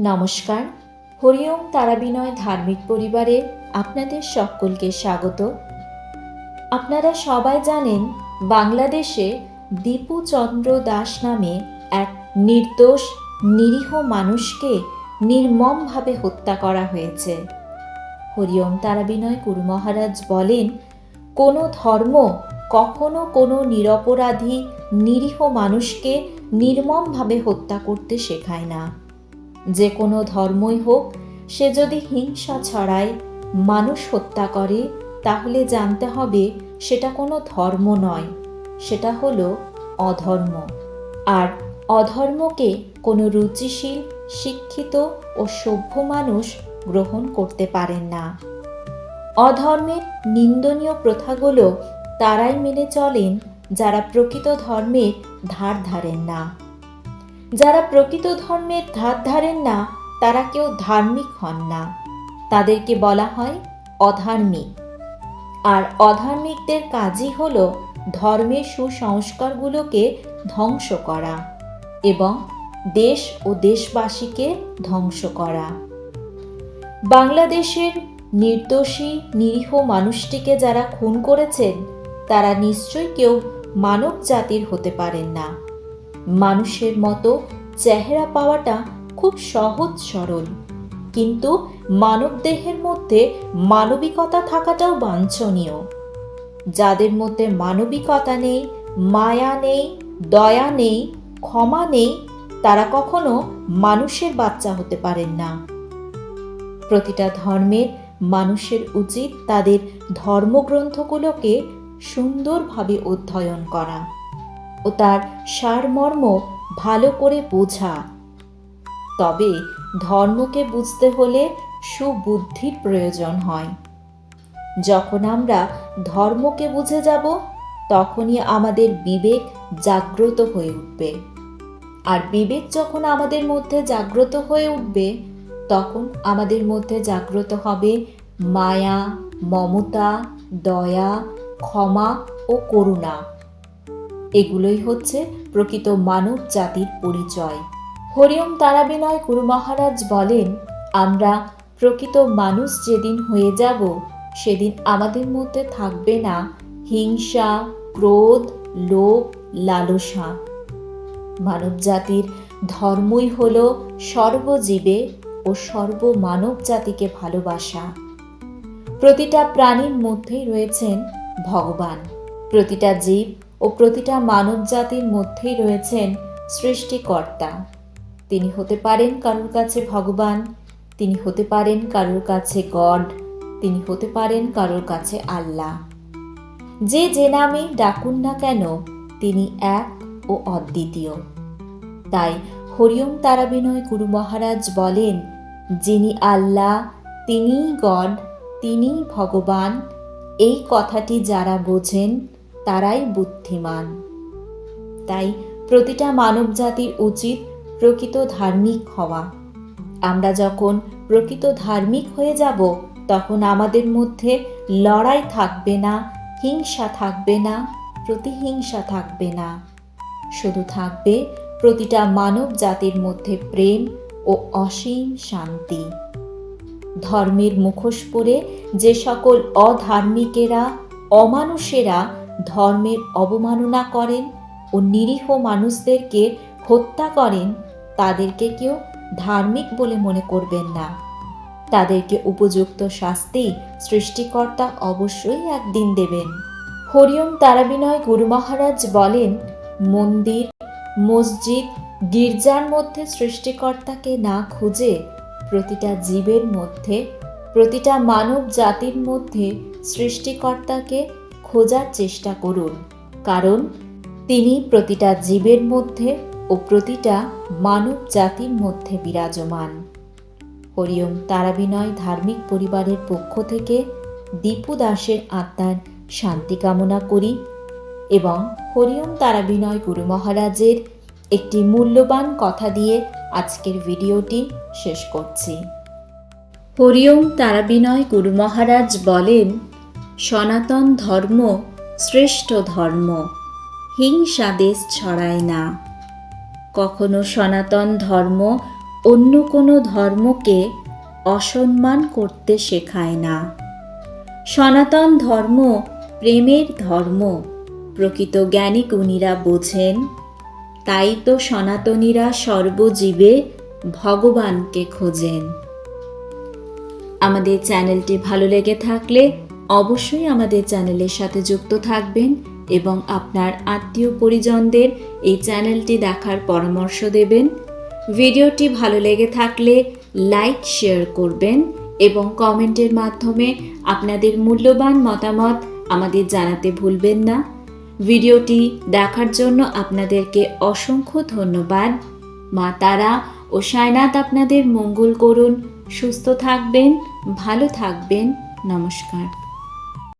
নমস্কার। হরিওম তারাবিনয় ধার্মিক পরিবারে আপনাদের সকলকে স্বাগত। আপনারা সবাই জানেন, বাংলাদেশে দীপু চন্দ্র দাস নামে এক নির্দোষ, নিরীহ মানুষকে নির্মমভাবে হত্যা করা হয়েছে। হরিওম তারাবিনয় গুরু মহারাজ বলেন, কোনো ধর্ম কখনো কোনো নিরপরাধী, নিরীহ মানুষকে নির্মমভাবে হত্যা করতে শেখায় না। যে কোনো ধর্মই হোক, সে যদি হিংসা ছড়ায়, মানুষ হত্যা করে, তাহলে জানতে হবে সেটা কোনো ধর্ম নয়, সেটা হলো অধর্ম। আর অধর্মকে কোনো রুচিশীল, শিক্ষিত ও সভ্য মানুষ গ্রহণ করতে পারেন না। অধর্মের নিন্দনীয় প্রথাগুলো তারাই মেনে চলেন যারা প্রকৃত ধর্মের ধার ধারেন না। যারা প্রকৃত ধর্মের ধার ধারেন না, তারা কেউ ধার্মিক হন না। তাদেরকে বলা হয় অধার্মিক। আর অধার্মিকদের কাজই হল ধর্মের সুসংস্কারগুলোকে ধ্বংস করা এবং দেশ ও দেশবাসীকে ধ্বংস করা। বাংলাদেশের নির্দোষী, নিরীহ মানুষটিকে যারা খুন করেছেন, তারা নিশ্চয়ই কেউ মানব জাতির হতে পারেন না। মানুষের মতো চেহারা পাওয়াটা খুব সহজ সরল। কিন্তু মানবদেহের মধ্যে মানবিকতা থাকাটাও বাঞ্ছনীয়। যাদের মধ্যে মানবিকতা নেই, মায়া নেই, দয়া নেই, ক্ষমা নেই, তারা কখনো মানুষের বাচ্চা হতে পারেন না। প্রতিটা ধর্মের মানুষের উচিত তাদের ধর্মগ্রন্থগুলোকে সুন্দরভাবে অধ্যয়ন করা। ও তার সারমর্ম ভালো করে বোঝা। তবে ধর্মকে বুঝতে হলে সুবুদ্ধির প্রয়োজন হয়। যখন আমরা ধর্মকে বুঝে যাব, তখনই আমাদের বিবেক জাগ্রত হয়ে উঠবে। আর বিবেক যখন আমাদের মধ্যে জাগ্রত হয়ে উঠবে, তখন আমাদের মধ্যে জাগ্রত হবে মায়া, মমতা, দয়া, ক্ষমা ও করুণা। এগুলোই হচ্ছে প্রকৃত মানব জাতির পরিচয়। হরিওম তারাবিনয় গুরু মহারাজ বলেন, আমরা প্রকৃত মানুষ যেদিন হয়ে যাব, সেদিন আমাদের মধ্যে থাকবে না হিংসা, ক্রোধ, লোভ, লালসা। মানব জাতির ধর্মই হল সর্বজীবে ও সর্বমানব জাতিকে ভালোবাসা। প্রতিটা প্রাণীর মধ্যেই রয়েছেন ভগবান। প্রতিটা জীব ও প্রতিটা মানব জাতির মধ্যেই রয়েছেন সৃষ্টিকর্তা। তিনি হতে পারেন কারোর কাছে ভগবান, তিনি হতে পারেন কারোর কাছে গড, তিনি হতে পারেন কারোর কাছে আল্লাহ। যে যে নামে ডাকুন না কেন, তিনি এক ও অদ্বিতীয়। তাই হরিওম তারাবিনয় গুরু মহারাজ বলেন, যিনি আল্লাহ, তিনিই গড, তিনিই ভগবান, এই কথাটি যারা বোঝেন তারাই বুদ্ধিমান। তাই প্রতিটা মানব জাতির উচিত প্রকৃত ধার্মিক হওয়া। আমরা যখন প্রকৃত ধার্মিক হয়ে যাব, তখন আমাদের মধ্যে লড়াই থাকবে না, হিংসা থাকবে না, প্রতিহিংসা থাকবে না। শুধু থাকবে প্রতিটা মানব জাতির মধ্যে প্রেম ও অসীম শান্তি। ধর্মের মুখোশ পরে যে সকল অধার্মিকেরা, অমানুষেরা ধর্মের অবমাননা করেন ও নিরীহ মানুষদেরকে হত্যা করেন, তাদেরকে কেউ ধার্মিক বলে মনে করবেন না। তাদেরকে উপযুক্ত শাস্তি সৃষ্টিকর্তা অবশ্যই একদিন দেবেন। হরিওম তারাবিনয় গুরু মহারাজ বলেন, মন্দির, মসজিদ, গির্জার মধ্যে সৃষ্টিকর্তাকে না খুঁজে প্রতিটা জীবের মধ্যে, প্রতিটা মানব জাতির মধ্যে সৃষ্টিকর্তাকে খোঁজার চেষ্টা করুন, কারণ তিনি প্রতিটা জীবের মধ্যে ও প্রতিটা মানব জাতির মধ্যে বিরাজমান। হরিওম তারাবিনয় ধার্মিক পরিবারের পক্ষ থেকে দীপু দাসের আত্মার শান্তি কামনা করি এবং হরিওম তারাবিনয় গুরু মহারাজের একটি মূল্যবান কথা দিয়ে আজকের ভিডিওটি শেষ করছি। হরিওম তারাবিনয় গুরু মহারাজ বলেন সনাতন ধর্ম শ্রেষ্ঠ ধর্ম। হিংসা দেশ ছড়ায় না। কখনো সনাতন ধর্ম অন্য কোনো ধর্মকে অসম্মান করতে শেখায় না। সনাতন ধর্ম প্রেমের ধর্ম। প্রকৃত জ্ঞানী গুণীরা বোঝেন, তাই তো সনাতনীরা সর্বজীবে ভগবানকে খোঁজেন। আমাদের চ্যানেলটি ভালো লেগে থাকলে অবশ্যই আমাদের চ্যানেলের সাথে যুক্ত থাকবেন এবং আপনার আত্মীয় পরিজনদের এই চ্যানেলটি দেখার পরামর্শ দেবেন। ভিডিওটি ভালো লেগে থাকলে লাইক, শেয়ার করবেন এবং কমেন্টের মাধ্যমে আপনাদের মূল্যবান মতামত আমাদের জানাতে ভুলবেন না। ভিডিওটি দেখার জন্য আপনাদেরকে অসংখ্য ধন্যবাদ। মা তারা ও সায়নাথ আপনাদের মঙ্গল করুন। সুস্থ থাকবেন, ভালো থাকবেন। নমস্কার।